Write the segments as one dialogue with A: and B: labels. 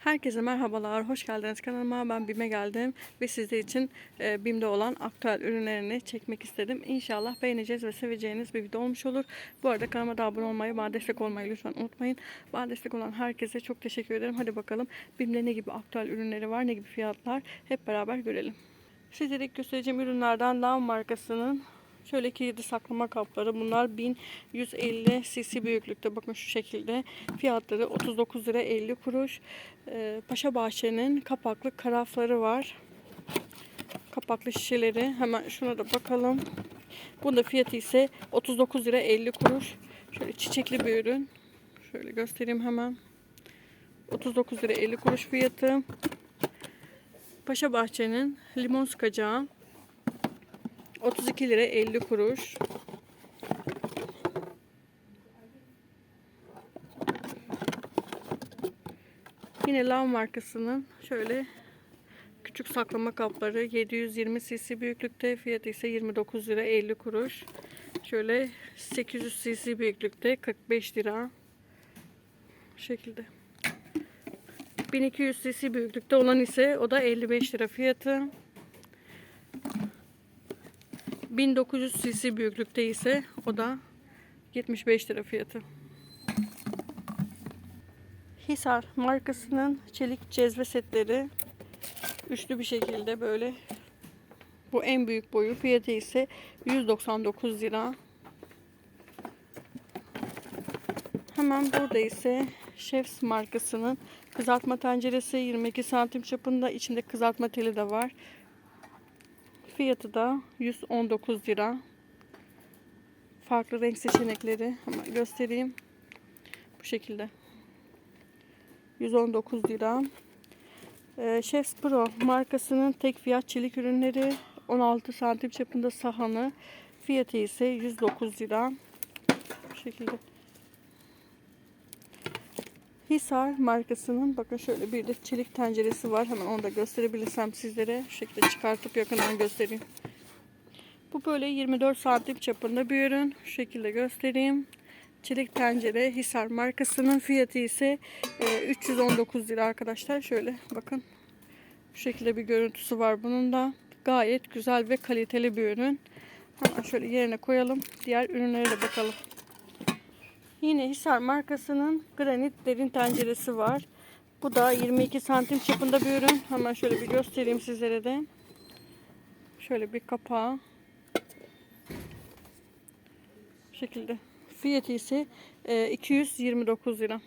A: Herkese merhabalar, hoş geldiniz kanalıma. Ben BİM'e geldim ve sizler için e, BİM'de olan aktüel ürünlerini çekmek istedim. İnşallah beğeneceğiz ve seveceğiniz bir video olmuş olur. Bu arada kanalıma da abone olmayı, bana destek olmayı lütfen unutmayın. Bana destek olan herkese çok teşekkür ederim. Hadi bakalım BİM'de ne gibi aktüel ürünleri var, ne gibi fiyatlar hep beraber görelim. Sizlere ilk göstereceğim ürünlerden Lav markasının Şöyle kilitli saklama kapları. Bunlar 1150 cc büyüklükte. Bakın şu şekilde. Fiyatları 39 lira 50 kuruş. Ee, Paşa Bahçe'nin kapaklı karafları var. Kapaklı şişeleri. Hemen şuna da bakalım. Bunda fiyatı ise 39 lira 50 kuruş. Şöyle çiçekli bir ürün. Şöyle göstereyim hemen. 39 lira 50 kuruş fiyatı. Paşa Bahçe'nin limon sıkacağı 32 lira 50 kuruş. Yine Lav markasının şöyle küçük saklama kapları 720 cc büyüklükte fiyatı ise 29 lira 50 kuruş. Şöyle 800 cc büyüklükte 45 lira. Bu şekilde. 1200 cc büyüklükte olan ise o da 55 lira fiyatı. 1900 cc büyüklükte ise o da 75 lira fiyatı. Hisar markasının çelik cezve setleri üçlü bir şekilde böyle bu en büyük boyu fiyatı ise 199 lira. Hemen burada ise Chefs markasının kızartma tenceresi 22 santim çapında içinde kızartma teli de var. Fiyatı da 119 lira. Farklı renk seçenekleri hemen göstereyim. Bu şekilde. 119 lira. Ee, Chefs Pro markasının tek fiyat çelik ürünleri 16 santim çapında sahanı. Fiyatı ise 109 lira. Bu şekilde. Hisar markasının bakın şöyle bir de çelik tenceresi var. Hemen onu da gösterebilirsem sizlere şu şekilde çıkartıp yakından göstereyim. Bu böyle 24 santim çapında bir ürün. Şu şekilde göstereyim. Çelik tencere Hisar markasının fiyatı ise e, 319 lira arkadaşlar. Şöyle bakın. Şu şekilde bir görüntüsü var bunun da. Gayet güzel ve kaliteli bir ürün. Hemen şöyle yerine koyalım. Diğer ürünlere de bakalım. Yine Hisar markasının granit derin tenceresi var. Bu da 22 santim çapında bir ürün. Hemen şöyle bir göstereyim sizlere de. Şöyle bir kapağı. Bu şekilde. Fiyatı ise e, 229 lira.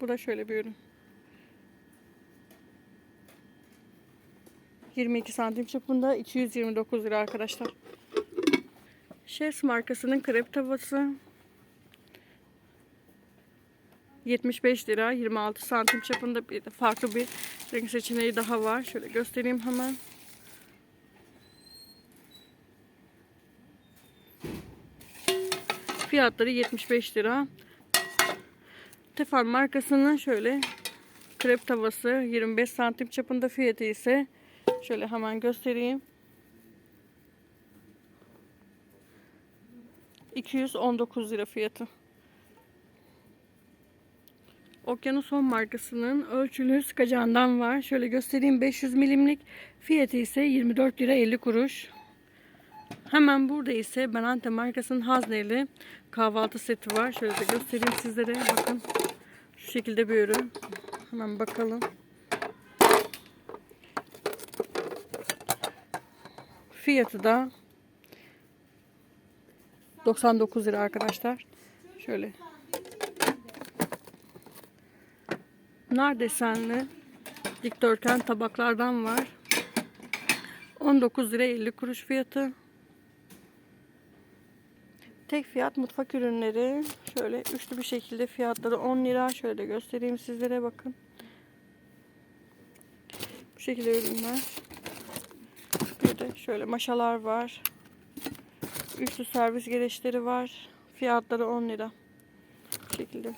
A: Bu da şöyle bir ürün. 22 santim çapında 229 lira arkadaşlar. Chefs markasının krep tavası 75 lira 26 santim çapında bir farklı bir renk seçeneği daha var. Şöyle göstereyim hemen. Fiyatları 75 lira. Tefal markasının şöyle krep tavası 25 santim çapında fiyatı ise şöyle hemen göstereyim. 219 lira fiyatı. Okyanuson markasının ölçülü sıkacağından var. Şöyle göstereyim 500 milimlik. Fiyatı ise 24 lira 50 kuruş. Hemen burada ise Benante markasının hazneli kahvaltı seti var. Şöyle de göstereyim sizlere. Bakın şu şekilde bir ürün. Hemen bakalım. Fiyatı da 99 lira arkadaşlar. Şöyle. Nar desenli dikdörtgen tabaklardan var. 19 lira 50 kuruş fiyatı. Tek fiyat mutfak ürünleri. Şöyle üçlü bir şekilde fiyatları 10 lira. Şöyle de göstereyim sizlere bakın. Bu şekilde ürünler. Bir de şöyle maşalar var. Üçlü servis gereçleri var. Fiyatları 10 lira. Bu şekilde.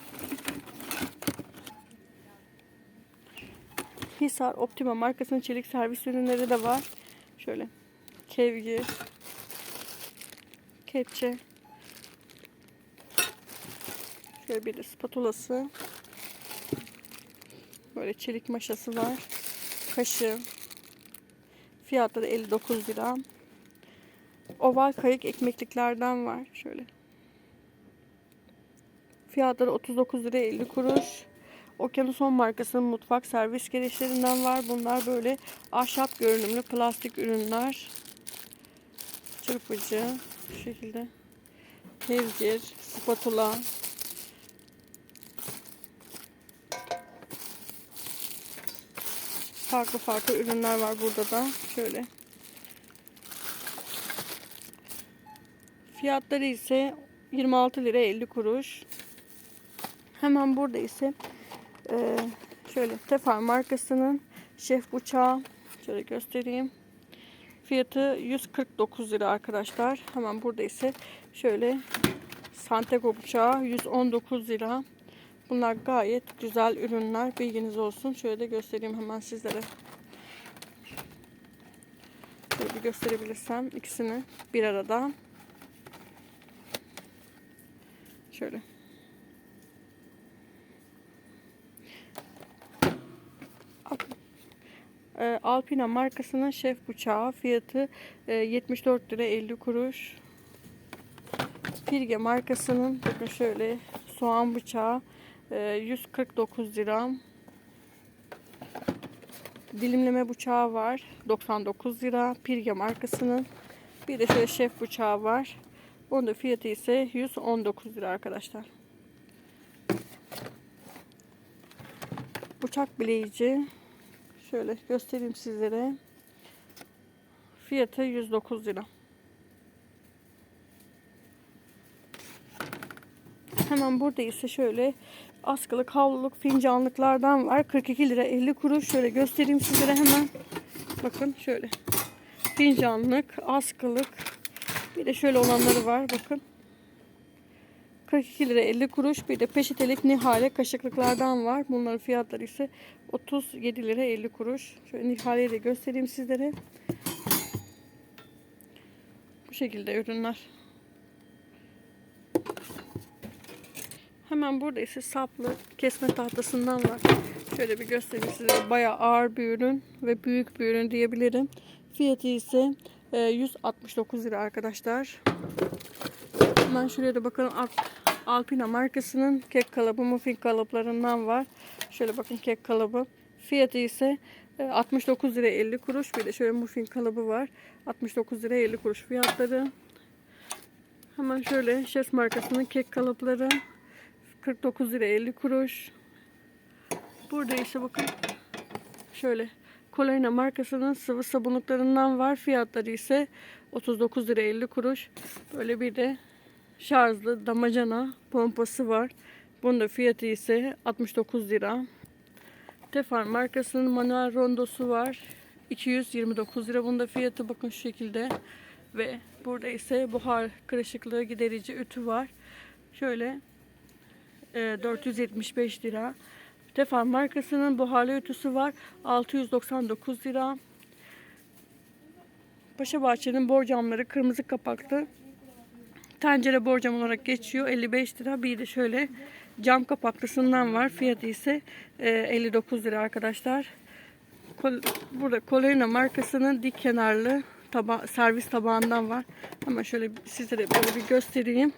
A: Hisar Optima markasının çelik servis ürünleri de var. Şöyle kevgir, kepçe, şöyle bir spatulası. Böyle çelik maşası var. Kaşığı. Fiyatları 59 lira. Oval kayık ekmekliklerden var. Şöyle. Fiyatları 39 lira 50 kuruş. Okyanuson markasının mutfak servis gereçlerinden var. Bunlar böyle ahşap görünümlü plastik ürünler. Çırpıcı. Bu şekilde. Kevgir, spatula. Farklı farklı ürünler var burada da. Şöyle. Fiyatları ise 26 lira 50 kuruş. Hemen burada ise e, şöyle Tefal markasının şef bıçağı şöyle göstereyim. Fiyatı 149 lira arkadaşlar. Hemen burada ise şöyle Santego bıçağı 119 lira. Bunlar gayet güzel ürünler. Bilginiz olsun. Şöyle de göstereyim hemen sizlere. Şöyle bir gösterebilirsem ikisini bir arada. Şöyle. Ee, Alpina markasının şef bıçağı fiyatı e, 74 lira 50 kuruş. Pirge markasının bakın şöyle soğan bıçağı e, 149 lira. Dilimleme bıçağı var 99 lira. Pirge markasının. Bir de şöyle şef bıçağı var. Onun da fiyatı ise 119 lira arkadaşlar. Bıçak bileyici. Şöyle göstereyim sizlere. Fiyatı 109 lira. Hemen burada ise şöyle askılık, havluluk, fincanlıklardan var. 42 lira 50 kuruş. Şöyle göstereyim sizlere hemen. Bakın şöyle. Fincanlık, askılık. Bir de şöyle olanları var. Bakın. 42 lira 50 kuruş. Bir de peçetelik nihale kaşıklıklardan var. Bunların fiyatları ise 37 lira 50 kuruş. Şöyle nihaleyi de göstereyim sizlere. Bu şekilde ürünler. Hemen burada ise saplı kesme tahtasından var. Şöyle bir göstereyim size. Bayağı ağır bir ürün ve büyük bir ürün diyebilirim. Fiyatı ise e, 169 lira arkadaşlar. Hemen şuraya da bakalım. Alpina markasının kek kalıbı, muffin kalıplarından var. Şöyle bakın kek kalıbı. Fiyatı ise e, 69 lira 50 kuruş. Bir de şöyle muffin kalıbı var. 69 lira 50 kuruş fiyatları. Hemen şöyle Şef markasının kek kalıpları. 49 lira 50 kuruş. Burada ise bakın şöyle Colina markasının sıvı sabunluklarından var. Fiyatları ise 39 lira 50 kuruş. Böyle bir de şarjlı damacana pompası var. Bunun da fiyatı ise 69 lira. Tefal markasının manuel rondosu var. 229 lira. Bunun da fiyatı bakın şu şekilde. Ve burada ise buhar kırışıklığı giderici ütü var. Şöyle e, 475 lira. Tefal markasının buharlı ütüsü var. 699 lira. Paşa Bahçe'nin borcamları kırmızı kapaklı. Tencere borcam olarak geçiyor. 55 lira. Bir de şöyle cam kapaklısından var. Fiyatı ise e, 59 lira arkadaşlar. Burada Colorina markasının dik kenarlı taba servis tabağından var. Ama şöyle sizlere böyle bir göstereyim.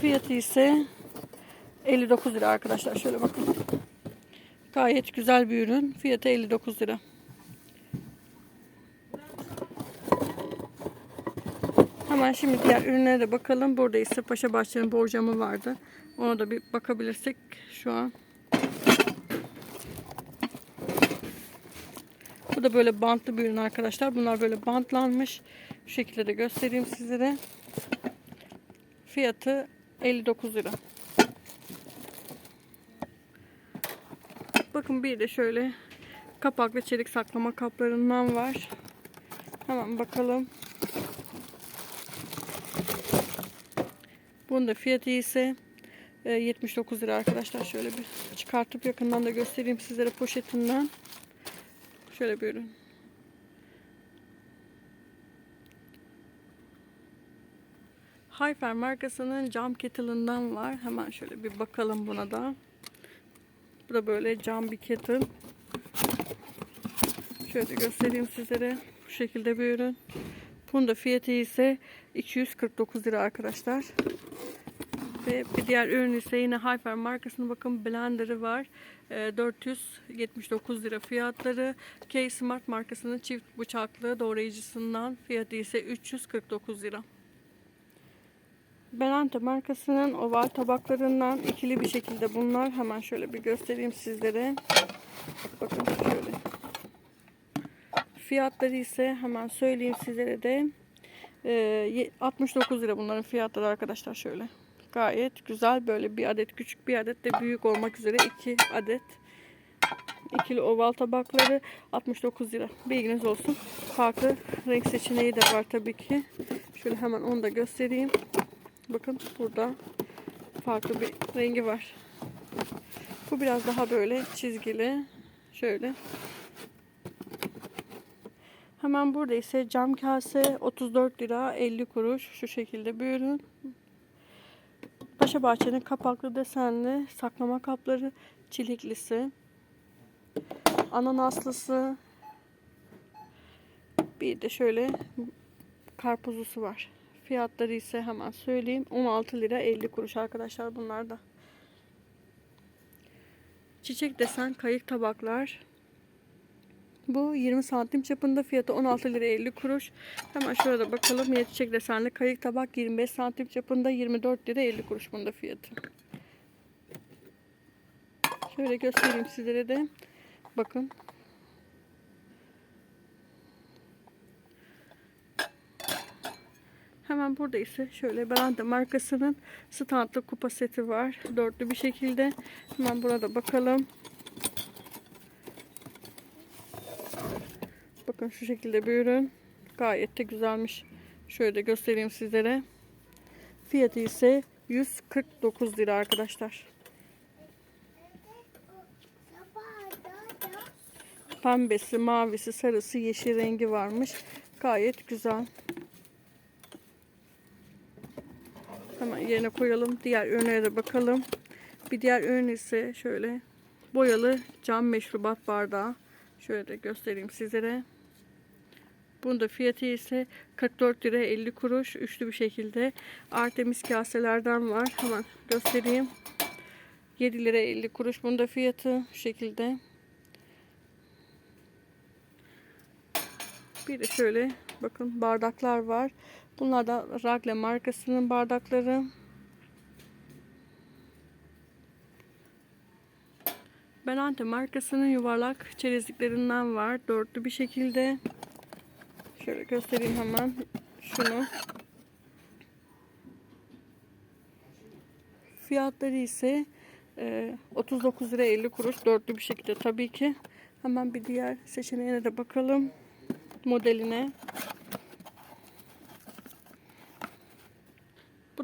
A: Fiyatı ise 59 lira arkadaşlar. Şöyle bakın. Gayet güzel bir ürün. Fiyatı 59 lira. Hemen şimdi diğer ürünlere de bakalım. Burada ise Paşa Bahçe'nin borcamı vardı. Ona da bir bakabilirsek şu an. Bu da böyle bantlı bir ürün arkadaşlar. Bunlar böyle bantlanmış. Şu şekilde de göstereyim sizlere. Fiyatı 59 lira. Bakın bir de şöyle kapaklı çelik saklama kaplarından var. Hemen bakalım. Bunun da fiyatı ise 79 lira arkadaşlar. Şöyle bir çıkartıp yakından da göstereyim sizlere poşetinden. Şöyle bir ürün. Hyper markasının cam kettle'ından var. Hemen şöyle bir bakalım buna da. Bu da böyle cam bir kettle. Şöyle göstereyim sizlere. Bu şekilde bir ürün. Bunun da fiyatı ise 249 lira arkadaşlar. Ve bir diğer ürün ise yine Hyper markasının bakın blenderı var. Ee, 479 lira fiyatları. K Smart markasının çift bıçaklı doğrayıcısından fiyatı ise 349 lira. Benante markasının oval tabaklarından ikili bir şekilde bunlar. Hemen şöyle bir göstereyim sizlere. Bakın şöyle. Fiyatları ise hemen söyleyeyim sizlere de. Ee, ye- 69 lira bunların fiyatları arkadaşlar şöyle. Gayet güzel böyle bir adet küçük bir adet de büyük olmak üzere iki adet ikili oval tabakları 69 lira. Bilginiz olsun. Farklı renk seçeneği de var tabii ki. Şöyle hemen onu da göstereyim. Bakın burada farklı bir rengi var. Bu biraz daha böyle çizgili. Şöyle. Hemen burada ise cam kase 34 lira 50 kuruş şu şekilde bir ürün. Paşa Bahçe'nin kapaklı desenli saklama kapları çiliklisi. Ananaslısı. Bir de şöyle karpuzlusu var. Fiyatları ise hemen söyleyeyim. 16 lira 50 kuruş arkadaşlar bunlar da. Çiçek desen kayık tabaklar. Bu 20 santim çapında fiyatı 16 lira 50 kuruş. Hemen şurada bakalım. Yine çiçek desenli kayık tabak 25 santim çapında 24 lira 50 kuruş bunda fiyatı. Şöyle göstereyim sizlere de. Bakın. Hemen burada ise şöyle Belanda markasının standlı kupa seti var. Dörtlü bir şekilde. Hemen burada bakalım. Bakın şu şekilde bir ürün. Gayet de güzelmiş. Şöyle göstereyim sizlere. Fiyatı ise 149 lira arkadaşlar. Pembesi, mavisi, sarısı, yeşil rengi varmış. Gayet güzel. Hemen yerine koyalım. Diğer ürünlere de bakalım. Bir diğer ürün ise şöyle boyalı cam meşrubat bardağı. Şöyle de göstereyim sizlere. Bunun da fiyatı ise 44 lira 50 kuruş. Üçlü bir şekilde. Artemis kaselerden var. Hemen göstereyim. 7 lira 50 kuruş. Bunun da fiyatı şu şekilde. Bir de şöyle bakın bardaklar var. Bunlar da Ragle markasının bardakları. Benante markasının yuvarlak çerezliklerinden var. Dörtlü bir şekilde. Şöyle göstereyim hemen şunu. Fiyatları ise e, 39 lira 50 kuruş dörtlü bir şekilde tabii ki. Hemen bir diğer seçeneğine de bakalım. Modeline.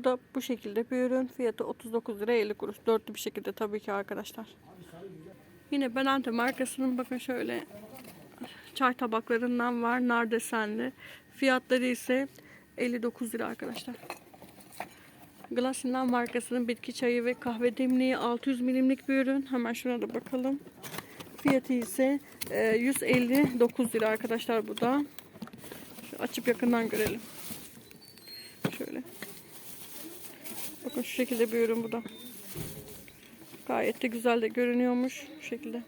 A: Bu da bu şekilde bir ürün. Fiyatı 39 lira 50 kuruş. Dörtlü bir şekilde tabii ki arkadaşlar. Yine Benante markasının bakın şöyle çay tabaklarından var. Nar desenli. Fiyatları ise 59 lira arkadaşlar. Glassinan markasının bitki çayı ve kahve demliği 600 milimlik bir ürün. Hemen şuna da bakalım. Fiyatı ise e, 159 lira arkadaşlar bu da. Şu açıp yakından görelim. Şöyle. Bakın şu şekilde bir ürün bu da. Gayet de güzel de görünüyormuş. Şu şekilde.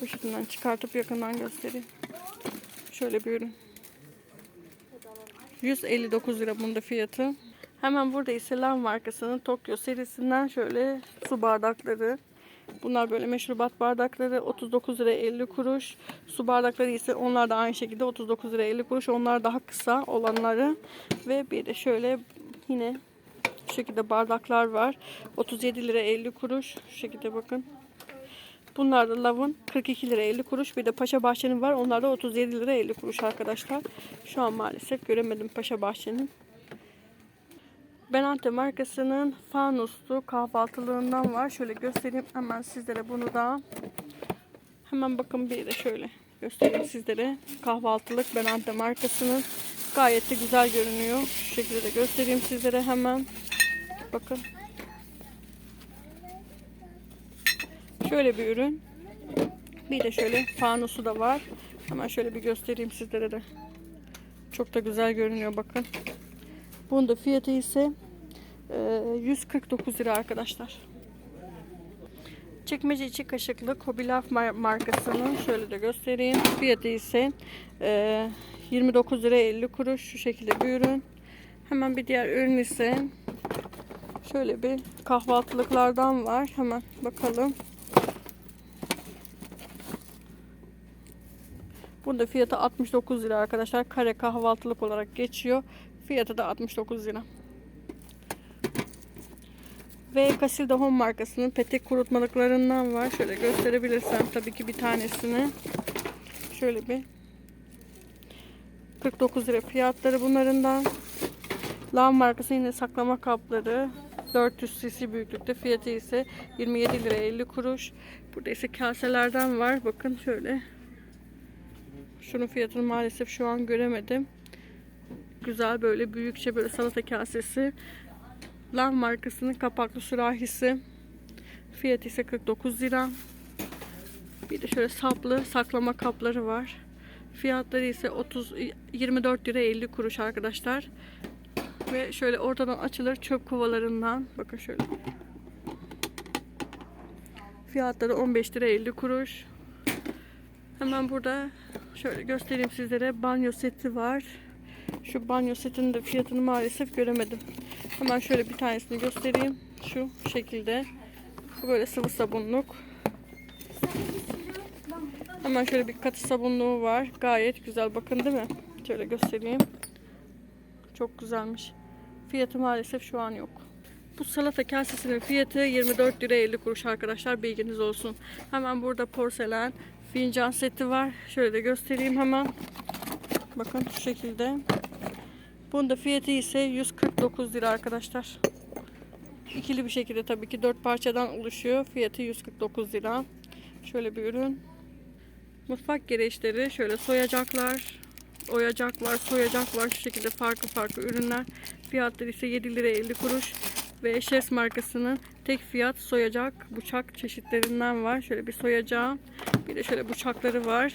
A: Poşetinden çıkartıp yakından göstereyim. Şöyle bir ürün. 159 lira bunda fiyatı. Hemen burada ise Lan markasının Tokyo serisinden şöyle su bardakları. Bunlar böyle meşrubat bardakları 39 lira 50 kuruş. Su bardakları ise onlar da aynı şekilde 39 lira 50 kuruş. Onlar daha kısa olanları. Ve bir de şöyle yine şu şekilde bardaklar var. 37 lira 50 kuruş. Şu şekilde bakın. Bunlar da lavın 42 lira 50 kuruş. Bir de Paşa Bahçe'nin var. Onlar da 37 lira 50 kuruş arkadaşlar. Şu an maalesef göremedim Paşa Bahçe'nin. Benante markasının fanuslu kahvaltılığından var. Şöyle göstereyim hemen sizlere bunu da. Hemen bakın bir de şöyle göstereyim sizlere. Kahvaltılık Benante markasının gayet de güzel görünüyor. Şu şekilde de göstereyim sizlere hemen. Bakın. Şöyle bir ürün. Bir de şöyle fanusu da var. Hemen şöyle bir göstereyim sizlere de. Çok da güzel görünüyor bakın. Bunun da fiyatı ise e, 149 lira arkadaşlar. Çekmece içi kaşıklı Kobilaf mar- markasının şöyle de göstereyim. Fiyatı ise e, 29 lira 50 kuruş şu şekilde bir ürün. Hemen bir diğer ürün ise şöyle bir kahvaltılıklardan var. Hemen bakalım. Bunda fiyatı 69 lira arkadaşlar. Kare kahvaltılık olarak geçiyor. Fiyatı da 69 lira. Ve Casilda Home markasının petek kurutmalıklarından var. Şöyle gösterebilirsem tabii ki bir tanesini. Şöyle bir 49 lira fiyatları bunlarından. Lav markası yine saklama kapları 400 cc büyüklükte fiyatı ise 27 lira 50 kuruş. Burada ise kaselerden var. Bakın şöyle. Şunun fiyatını maalesef şu an göremedim. Güzel böyle büyükçe böyle salata kasesi. Lav markasının kapaklı sürahisi. Fiyatı ise 49 lira. Bir de şöyle saplı saklama kapları var. Fiyatları ise 30 24 lira 50 kuruş arkadaşlar. Ve şöyle ortadan açılır çöp kovalarından. Bakın şöyle. Fiyatları 15 lira 50 kuruş. Hemen burada şöyle göstereyim sizlere. Banyo seti var. Şu banyo setinin de fiyatını maalesef göremedim. Hemen şöyle bir tanesini göstereyim. Şu şekilde. Bu böyle sıvı sabunluk. Hemen şöyle bir katı sabunluğu var. Gayet güzel. Bakın değil mi? Şöyle göstereyim. Çok güzelmiş. Fiyatı maalesef şu an yok. Bu salata kasesinin fiyatı 24 lira 50 kuruş arkadaşlar. Bilginiz olsun. Hemen burada porselen fincan seti var. Şöyle de göstereyim hemen. Bakın şu şekilde. Bunun da fiyatı ise 149 lira arkadaşlar. İkili bir şekilde tabii ki 4 parçadan oluşuyor. Fiyatı 149 lira. Şöyle bir ürün. Mutfak gereçleri şöyle soyacaklar, oyacak var, soyacak var. Şu şekilde farklı farklı ürünler. Fiyatları ise 7 lira 50 kuruş. Ve Şes markasının tek fiyat soyacak bıçak çeşitlerinden var. Şöyle bir soyacağı, bir de şöyle bıçakları var.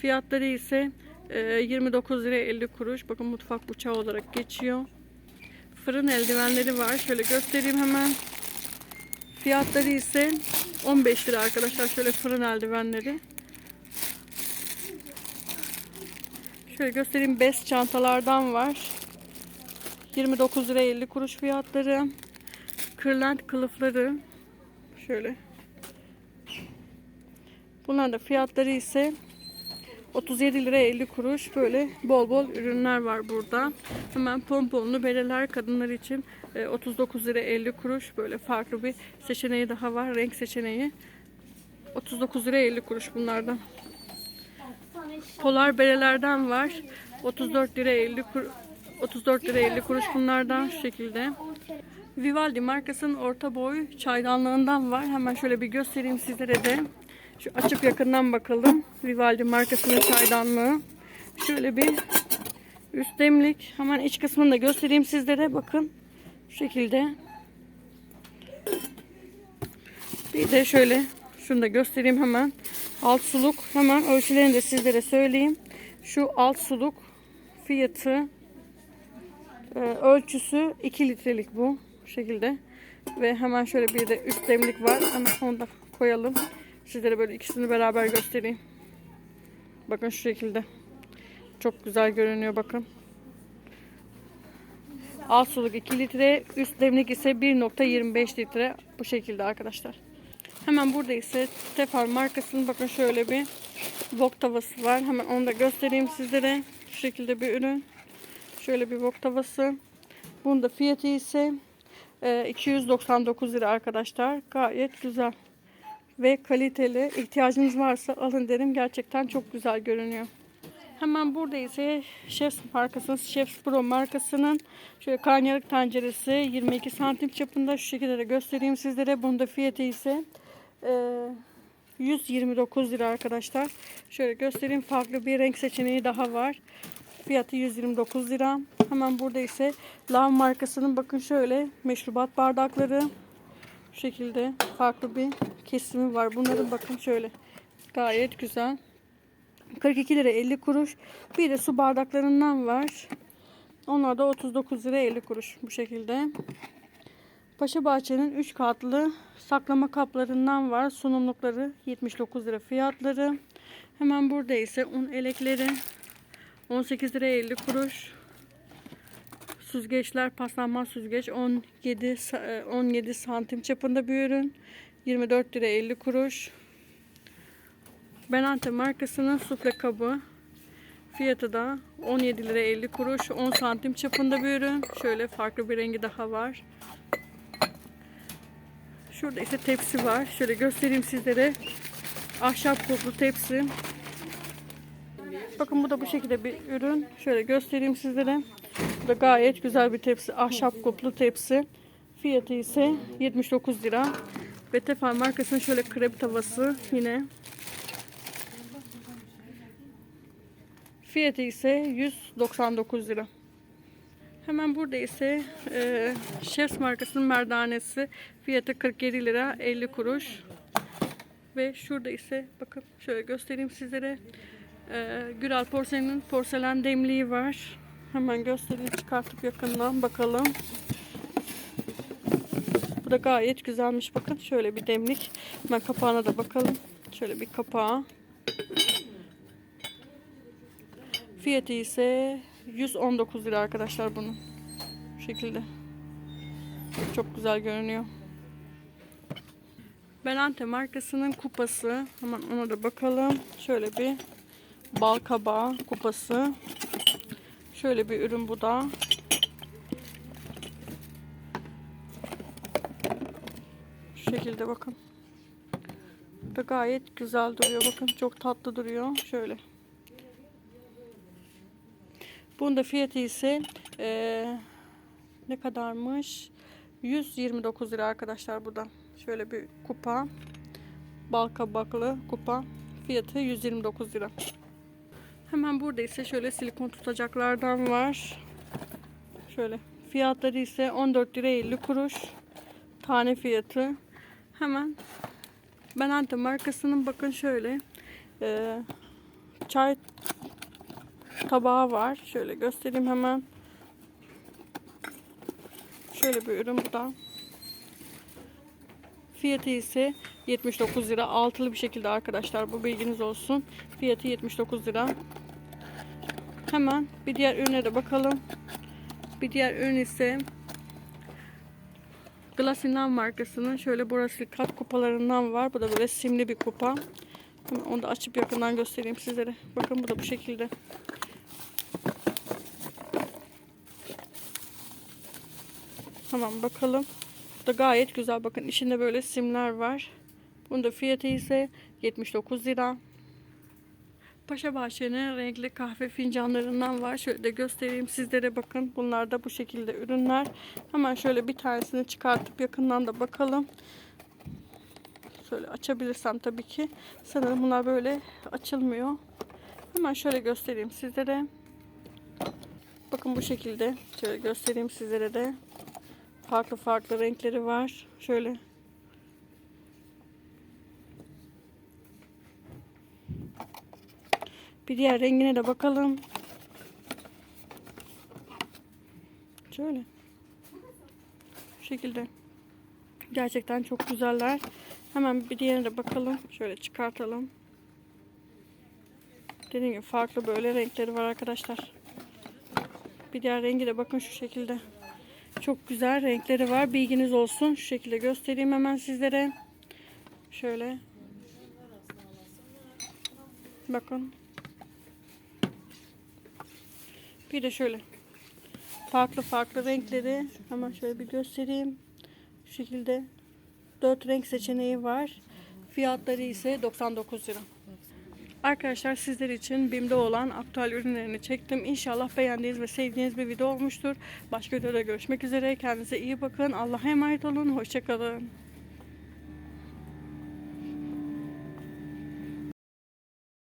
A: Fiyatları ise e, 29 lira 50 kuruş. Bakın mutfak bıçağı olarak geçiyor. Fırın eldivenleri var. Şöyle göstereyim hemen. Fiyatları ise 15 lira arkadaşlar. Şöyle fırın eldivenleri. Şöyle göstereyim. Bez çantalardan var. 29 lira 50 kuruş fiyatları. Kırlent kılıfları. Şöyle. Bunlar da fiyatları ise 37 lira 50 kuruş. Böyle bol bol ürünler var burada. Hemen pomponlu bereler kadınlar için e, 39 lira 50 kuruş. Böyle farklı bir seçeneği daha var. Renk seçeneği. 39 lira 50 kuruş bunlardan. Polar berelerden var. 34 lira 50 kuruş. 34 lira 50 kuruş bunlardan şu şekilde. Vivaldi markasının orta boy çaydanlığından var. Hemen şöyle bir göstereyim sizlere de. Şu açıp yakından bakalım. Vivaldi markasının çaydanlığı. Şöyle bir üst demlik. Hemen iç kısmını da göstereyim sizlere. Bakın şu şekilde. Bir de şöyle şunu da göstereyim hemen. Alt suluk. Hemen ölçülerini de sizlere söyleyeyim. Şu alt suluk fiyatı ee, ölçüsü 2 litrelik bu. Bu şekilde. Ve hemen şöyle bir de üst demlik var. Hemen onu da koyalım. Sizlere böyle ikisini beraber göstereyim. Bakın şu şekilde. Çok güzel görünüyor bakın. Alt suluk 2 litre, üst demlik ise 1.25 litre. Bu şekilde arkadaşlar. Hemen burada ise Tefal markasının bakın şöyle bir wok tavası var. Hemen onu da göstereyim sizlere. Şu şekilde bir ürün. Şöyle bir wok tavası. Bunun da fiyatı ise e, 299 lira arkadaşlar. Gayet güzel. Ve kaliteli. İhtiyacınız varsa alın derim. Gerçekten çok güzel görünüyor. Hemen burada ise Chefs markasının, Chefs Pro markasının şöyle karnıyarık tenceresi 22 santim çapında şu şekilde de göstereyim sizlere. Bunun da fiyatı ise e, 129 lira arkadaşlar. Şöyle göstereyim farklı bir renk seçeneği daha var. Fiyatı 129 lira. Hemen burada ise Lav markasının bakın şöyle meşrubat bardakları. Şekilde farklı bir kesimi var. Bunların bakın şöyle gayet güzel. 42 lira 50 kuruş. Bir de su bardaklarından var. Onlar da 39 lira 50 kuruş bu şekilde. Paşa Bahçe'nin 3 katlı saklama kaplarından var. Sunumlukları 79 lira fiyatları. Hemen burada ise un elekleri 18 lira 50 kuruş. Süzgeçler paslanmaz süzgeç 17 sa- e, 17 santim çapında bir ürün. 24 lira 50 kuruş. Benante markasının sufle kabı. Fiyatı da 17 lira 50 kuruş. 10 santim çapında bir ürün. Şöyle farklı bir rengi daha var. Şurada ise tepsi var. Şöyle göstereyim sizlere. Ahşap koplu tepsi. Bakın bu da bu şekilde bir ürün. Şöyle göstereyim sizlere. Da gayet güzel bir tepsi. Ahşap koplu tepsi. Fiyatı ise 79 lira. Ve Tefal markasının şöyle krep tavası yine. Fiyatı ise 199 lira. Hemen burada ise e, Chefs markasının merdanesi. Fiyatı 47 lira 50 kuruş. Ve şurada ise bakın şöyle göstereyim sizlere. E, Güral Porselen'in porselen demliği var. Hemen göstereyim çıkartıp yakından bakalım. Bu da gayet güzelmiş. Bakın şöyle bir demlik. Hemen kapağına da bakalım. Şöyle bir kapağı. Fiyatı ise 119 lira arkadaşlar bunun. Bu şekilde. Çok güzel görünüyor. Benante markasının kupası. Hemen ona da bakalım. Şöyle bir bal kabağı kupası. Şöyle bir ürün bu da. Şu şekilde bakın. Bu da gayet güzel duruyor. Bakın çok tatlı duruyor. Şöyle. Bunun da fiyatı ise eee, ne kadarmış? 129 lira arkadaşlar bu da. Şöyle bir kupa. Bal kabaklı kupa. Fiyatı 129 lira. Hemen burada ise şöyle silikon tutacaklardan var. Şöyle. Fiyatları ise 14 lira 50 kuruş. Tane fiyatı. Hemen Benante markasının bakın şöyle eee, çay tabağı var. Şöyle göstereyim hemen. Şöyle bir ürün bu da. Fiyatı ise 79 lira. Altılı bir şekilde arkadaşlar bu bilginiz olsun. Fiyatı 79 lira. Hemen bir diğer ürüne de bakalım. Bir diğer ürün ise Glassinan markasının şöyle burası kat kupalarından var. Bu da böyle simli bir kupa. Hemen onu da açıp yakından göstereyim sizlere. Bakın bu da bu şekilde. Tamam bakalım. Bu da gayet güzel. Bakın içinde böyle simler var. Bunun da fiyatı ise 79 lira. Paşa Bahçe'nin renkli kahve fincanlarından var. Şöyle de göstereyim sizlere bakın. Bunlar da bu şekilde ürünler. Hemen şöyle bir tanesini çıkartıp yakından da bakalım. Şöyle açabilirsem tabii ki. Sanırım bunlar böyle açılmıyor. Hemen şöyle göstereyim sizlere. Bakın bu şekilde. Şöyle göstereyim sizlere de. Farklı farklı renkleri var. Şöyle. Bir diğer rengine de bakalım. Şöyle. Bu şekilde. Gerçekten çok güzeller. Hemen bir diğerine de bakalım. Şöyle çıkartalım. Dediğim gibi farklı böyle renkleri var arkadaşlar. Bir diğer rengi de bakın şu şekilde. Çok güzel renkleri var. Bilginiz olsun. Şu şekilde göstereyim hemen sizlere. Şöyle. Bakın. Bir de şöyle. Farklı farklı renkleri. Hemen şöyle bir göstereyim. Şu şekilde. 4 renk seçeneği var. Fiyatları ise 99 lira. Arkadaşlar sizler için BİM'de olan aktüel ürünlerini çektim. İnşallah beğendiğiniz ve sevdiğiniz bir video olmuştur. Başka videoda görüşmek üzere. Kendinize iyi bakın. Allah'a emanet olun. Hoşçakalın.